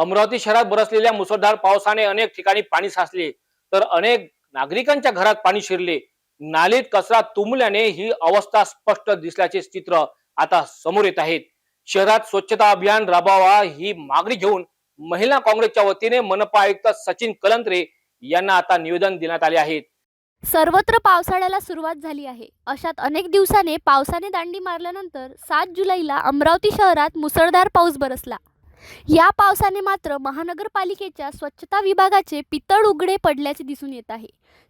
अमरावती शहरात बरसलेल्या मुसळधार पावसाने अनेक ठिकाणी पाणी साचले तर अनेक नागरिकांच्या घरात पाणी शिरले. नालीत कचरा तुंबल्याने ही अवस्था स्पष्ट दिसल्याचे चित्र आता समोर येत आहेत. शहरात स्वच्छता अभियान राबवावा ही मागणी घेऊन महिला काँग्रेसच्या वतीने मनपा आयुक्त सचिन कलंत्रे यांना आता निवेदन देण्यात आले आहेत सर्वत्र पावसाळ्याला सुरुवात झाली आहे. अशात अनेक दिवसाने पावसाने दांडी मारल्यानंतर सात जुलैला अमरावती शहरात मुसळधार पाऊस बरसला. या पावसाने मात्र महानगरपालिकेच्या स्वच्छता विभागाचे पितळ उघडे पडल्याचे दिसून येत आहे.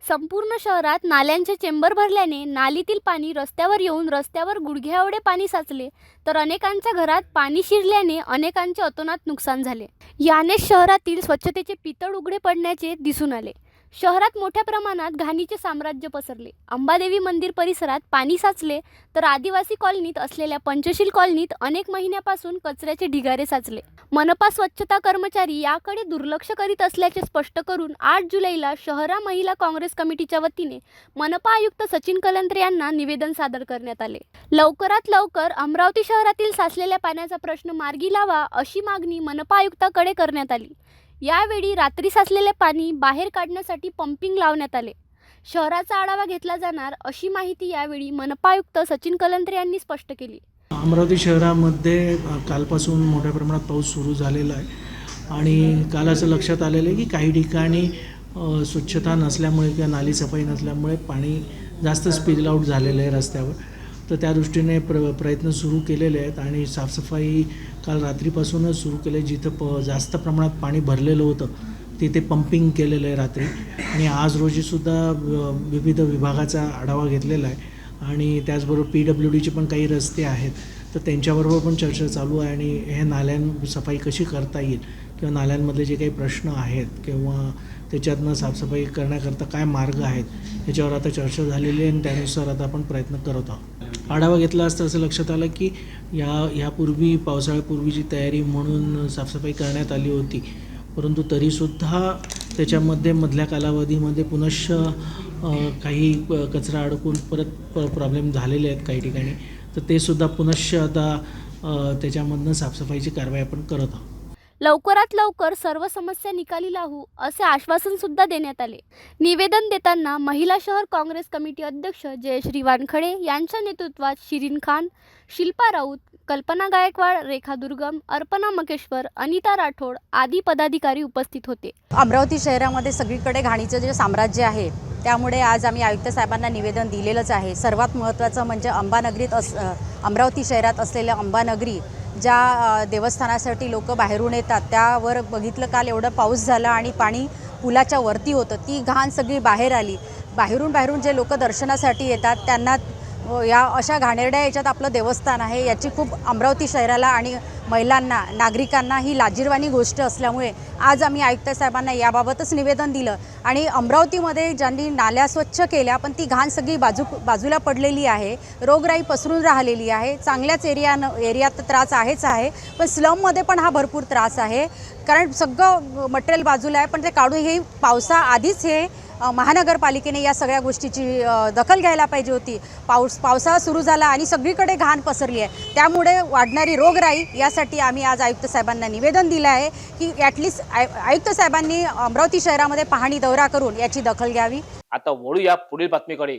संपूर्ण शहरात नाल्यांचे चेंबर भरल्याने नालीतील पाणी रस्त्यावर येऊन रस्त्यावर गुडघ्याएवढे पाणी साचले तर अनेकांच्या घरात पाणी शिरल्याने अनेकांचे अतोनात नुकसान झाले. याने शहरातील स्वच्छतेचे पितळ उघडे पडण्याचे दिसून आले. शहरात मोठ्या प्रमाणात घाणीचे साम्राज्य पसरले. अंबादेवी मंदिर परिसरात पाणी साचले तर आदिवासी कॉलनीत असलेल्या पंचशील कॉलनीत अनेक महिन्यापासून कचऱ्याचे ढिगारे साचले. मनपा स्वच्छता कर्मचारी याकडे दुर्लक्ष करीत असल्याचे स्पष्ट करून आठ जुलैला शहरा महिला काँग्रेस कमिटीच्या वतीने मनपा आयुक्त सचिन कलंत्रे यांना निवेदन सादर करण्यात आले. लवकरात लवकर अमरावती शहरातील साचलेल्या पाण्याचा प्रश्न मार्गी लावा अशी मागणी मनपा आयुक्ताकडे करण्यात आली. यावेळी रात्री साचलेले पाणी बाहेर काढण्यासाठी पंपिंग लावण्यात आले. शहराचा आढावा घेतला जाणार अशी माहिती यावेळी मनपायुक्त सचिन कलंत्रे यांनी स्पष्ट केली. अमरावती शहरामध्ये कालपासून मोठ्या प्रमाणात पाऊस सुरू झालेला आहे. आणि काल असं लक्षात आलेलं आहे की काही ठिकाणी स्वच्छता नसल्यामुळे किंवा नाली सफाई नसल्यामुळे पाणी जास्त स्पिल आउट झालेलं आहे रस्त्यावर. तर त्या दृष्टीने प्र प्रयत्न सुरू केलेले आहेत आणि साफसफाई काल रात्रीपासूनच सुरू केले जिथं प जास्त प्रमाणात पाणी भरलेलं होतं तिथे पंपिंग केलेलं आहे रात्री. आणि आज रोजीसुद्धा विविध विभागाचा आढावा घेतलेला आहे. आणि त्याचबरोबर पी डब्ल्यू डीचे पण काही रस्ते आहेत. तर त्यांच्याबरोबर पण चर्चा चालू आहे आणि हे नाल्यां सफाई कशी करता येईल किंवा नाल्यांमधले जे काही प्रश्न आहेत किंवा त्याच्यातनं साफसफाई करण्याकरता काय मार्ग आहेत याच्यावर आता चर्चा झालेली आहे आणि त्यानुसार आता आपण प्रयत्न करत आहोत. आढावा घेतला असता असं लक्षात आलं की या ह्यापूर्वी पावसाळ्यापूर्वीची तयारी म्हणून साफसफाई करण्यात आली होती परंतु तरीसुद्धा त्याच्यामध्ये मधल्या कालावधीमध्ये पुनश्च काही कचरा अडकून परत प्रॉब्लेम झालेले आहेत काही ठिकाणी. तर ते सुद्धा पुनश्च आता त्याच्यामधनं साफसफाईची कारवाई आपण करत आहोत. लवकरात लवकर सर्व समस्या निकाली लावू असे आश्वासन सुद्धा देण्यात आले. निवेदन देताना महिला शहर काँग्रेस कमिटी अध्यक्ष जयश्री वानखडे यांच्या नेतृत्वात शिरीन खान शिल्पा राऊत कल्पना गायकवाड रेखा दुर्गम अर्पणा मकेश्वर अनिता राठोड आदी पदाधिकारी उपस्थित होते. अमरावती शहरामध्ये सगळीकडे घाणीचं जे साम्राज्य आहे त्यामुळे आज आम्ही आयुक्त साहेबांना निवेदन दिलेलंच आहे. सर्वात महत्त्वाचं म्हणजे अंबानगरीत अस अमरावती शहरात असलेल्या अंबानगरी ज्या देवस्थानासाठी लोक बाहेरून येतात त्यावर बघितलं काल एवढं पाऊस झाला आणि पाणी पुलाच्या वरती होतं ती घाण सगळी बाहेर आली. बाहेरून बाहेरून जे लोक दर्शनासाठी येतात त्यांना हो, या अशा घाणेरड्या याच्यात आपलं देवस्थान आहे याची खूप अमरावती शहराला आणि महिलांना नागरिकांना ही लाजीरवाणी गोष्ट असल्यामुळे आज आम्ही आयुक्त साहेबांना याबाबतच निवेदन दिलं. आणि अमरावतीमध्ये ज्यांनी नाल्या स्वच्छ केल्या पण ती घाण सगळी बाजू बाजूला पडलेली आहे रोगराई पसरून राहिलेली आहे चांगल्याच एरिया एरियात त्रास आहेच आहे पण स्लममध्ये पण हा भरपूर त्रास आहे. कारण सगळं मटेरियल बाजूला आहे पण ते काढून हे पावसाआधीच हे महानगरपालिकेने या सगळ्या गोष्टीची दखल घ्यायला पाहिजे होती. पाऊस पावसाळा सुरू झाला आणि सगळीकडे घाण पसरली आहे. त्यामुळे वाढणारी रोगराई यासाठी आम्ही आज आयुक्त साहेबांना निवेदन दिलं आहे की ॲटलिस्ट आय आयुक्त साहेबांनी अमरावती शहरामध्ये पाहणी दौरा करून याची दखल घ्यावी. आता वळूया पुढील बातमीकडे.